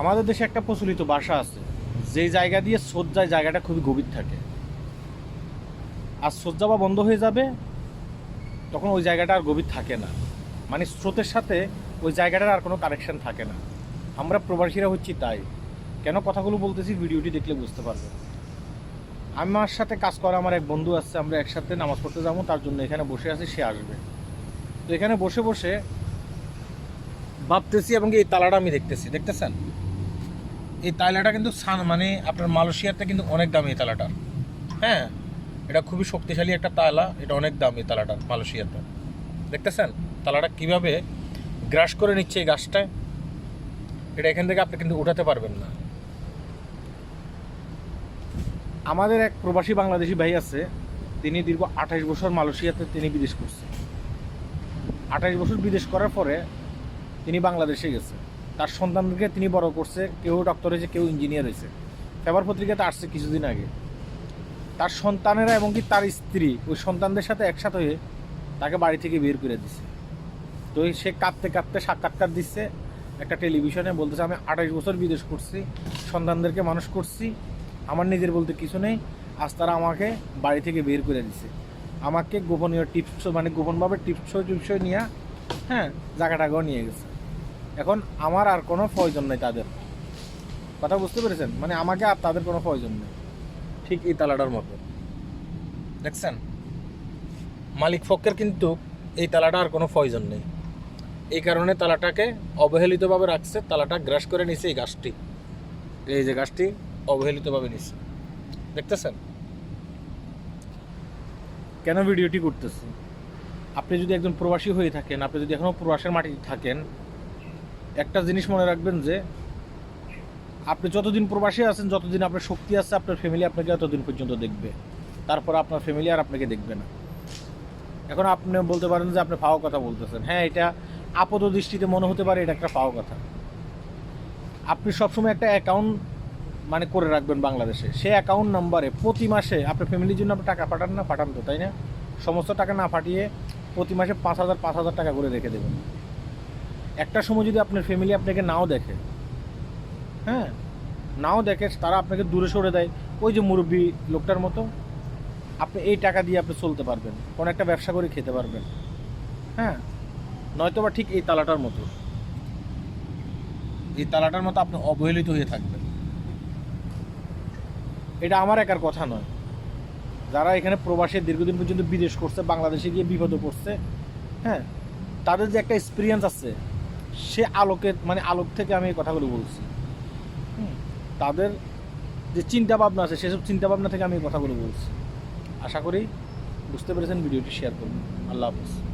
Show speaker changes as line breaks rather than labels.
আমাদের দেশে একটা প্রচলিত বাসা আছে, যে জায়গা দিয়ে স্রোত যায় জায়গাটা খুবই গভীর থাকে। আর স্রোত বা বন্ধ হয়ে যাবে, তখন ওই জায়গাটা আর গভীর থাকে না। মানে স্রোতের সাথে ওই জায়গাটার আর কোনো কানেকশন থাকে না। আমরা প্রবাসীরা হচ্ছি তাই। কেন কথাগুলো বলতেছি ভিডিওটি দেখলে বুঝতে পারবে আমার সাথে কাজ করা আমার এক বন্ধু আছে, আমরা একসাথে নামাজ পড়তে যাব, তার জন্য এখানে বসে আছি, সে আসবে। তো এখানে বসে বসে ভাবতেছি এবং এই তালাটা আমি দেখতেছি, দেখতেছেন? এই তালাটা কিন্তু সান- মানে আপনার মালয়েশিয়াতে কিন্তু অনেক দামি এই তালাটার হ্যাঁ এটা খুবই শক্তিশালী একটা তালা এটা অনেক দাম এই তালাটার মালয়েশিয়াতে। দেখতেছেন তালাটা কীভাবে গ্রাস করে নিচ্ছে এই গাছটায় এটা এখান থেকে আপনি কিন্তু উঠাতে পারবেন না। আমাদের এক প্রবাসী বাংলাদেশি ভাই আছে, তিনি দীর্ঘ আঠাশ বছর মালয়েশিয়াতে তিনি বিদেশ করছে। আঠাশ বছর বিদেশ করার পরে তিনি বাংলাদেশে গেছে। তার সন্তানদেরকে তিনি বড় করছে, কেউ ডক্টর হয়েছে, কেউ ইঞ্জিনিয়ার হয়েছে। পেপার পত্রিকাতে আসছে কিছুদিন আগে। তার সন্তানেরা এবং কি তার স্ত্রী, ওই সন্তানদের সাথে একসাথে হয়ে তাকে বাড়ি থেকে বের করে দিছে। তো সে কাঁদতে কাঁদতে সাক্ষাৎকার দিচ্ছে একটা টেলিভিশনে বলতেছে, আমি আঠাশ বছর বিদেশ করছি, সন্তানদেরকে মানুষ করছি, আমার নিজের বলতে কিছু নেই, আজ তারা আমাকে বাড়ি থেকে বের করে দিছে। আমাকে গোপনীয় টিপস মানে গোপনভাবে টিপস টিপস নিয়ে হ্যাঁ জায়গাটাকেও নিয়ে গেছে। এখন আমার আর কোনো প্রয়োজন নেই তাদের। কথা বুঝতে পেরেছেন? মানে আমাকে আর তাদের কোনো প্রয়োজন নেই। ঠিক এই তালাটার মতো। দেখছেন? মালিক ফকের কিন্তু এই তালাটা আর কোনো প্রয়োজন নেই। এই কারণে তালাটাকে অবহেলিতভাবে রাখছে, তালাটা গ্রাস করে নিছে এই গাছটি। এই যে গাছটি অবহেলিতভাবে নিচ্ছে দেখতেছেন? কেন ভিডিওটি করতেছি? আপনি যদি একজন প্রবাসী হয়ে থাকেন, আপনি যদি এখনও প্রবাসের মাটিতে থাকেন একটা জিনিস মনে রাখবেন যে, আপনি যতদিন প্রবাসী আছেন, যতদিন আপনার শক্তি আছে, আপনার ফ্যামিলি আপনাকে ততদিন পর্যন্ত দেখবে। তারপর আপনার ফ্যামিলি আর আপনাকে দেখবে না। এখন আপনি বলতে পারেন যে, আপনি ফাও কথা বলতেছেন। হ্যাঁ এটা আপাত দৃষ্টিতে মনে হতে পারে, এটা একটা ফাও কথা। আপনি সবসময় একটা অ্যাকাউন্ট মানে করে রাখবেন বাংলাদেশে। সে অ্যাকাউন্ট নাম্বারে প্রতি মাসে আপনার ফ্যামিলির জন্য আপনি টাকা পাঠান না, পাঠান তো, তাই না? সমস্ত টাকা না পাঠিয়ে প্রতি মাসে পাঁচ হাজার পাঁচ হাজার টাকা করে রেখে দেবেন। একটা সময় যদি আপনার ফ্যামিলি আপনাকে নাও দেখে হ্যাঁ? নাও দেখে, তারা আপনাকে দূরে সরে দেয়। ওই যে মুরব্বী লোকটার মতো, আপনি এই টাকা দিয়ে আপনি চলতে পারবেন। কোনো একটা ব্যবসা করে খেতে পারবেন। হ্যাঁ? নয়তো বা ঠিক এই তালাটার মতো। এই তালাটার মতো আপনি অবহেলিত হয়ে থাকবেন। এটা আমার একার কথা নয়। যারা এখানে প্রবাসে দীর্ঘদিন পর্যন্ত বিদেশ করছে, বাংলাদেশে গিয়ে বিপদে পড়ছে হ্যাঁ? তাদের যে একটা এক্সপিরিয়েন্স আছে সে আলোকের মানে আলোক থেকে আমি এই কথাগুলো বলছি। তাদের যে চিন্তা ভাবনা আছে, সেসব চিন্তা ভাবনা থেকে আমি এই কথাগুলো বলছি। আশা করি বুঝতে পেরেছেন, ভিডিওটি শেয়ার করুন। আল্লাহ হাফিজ।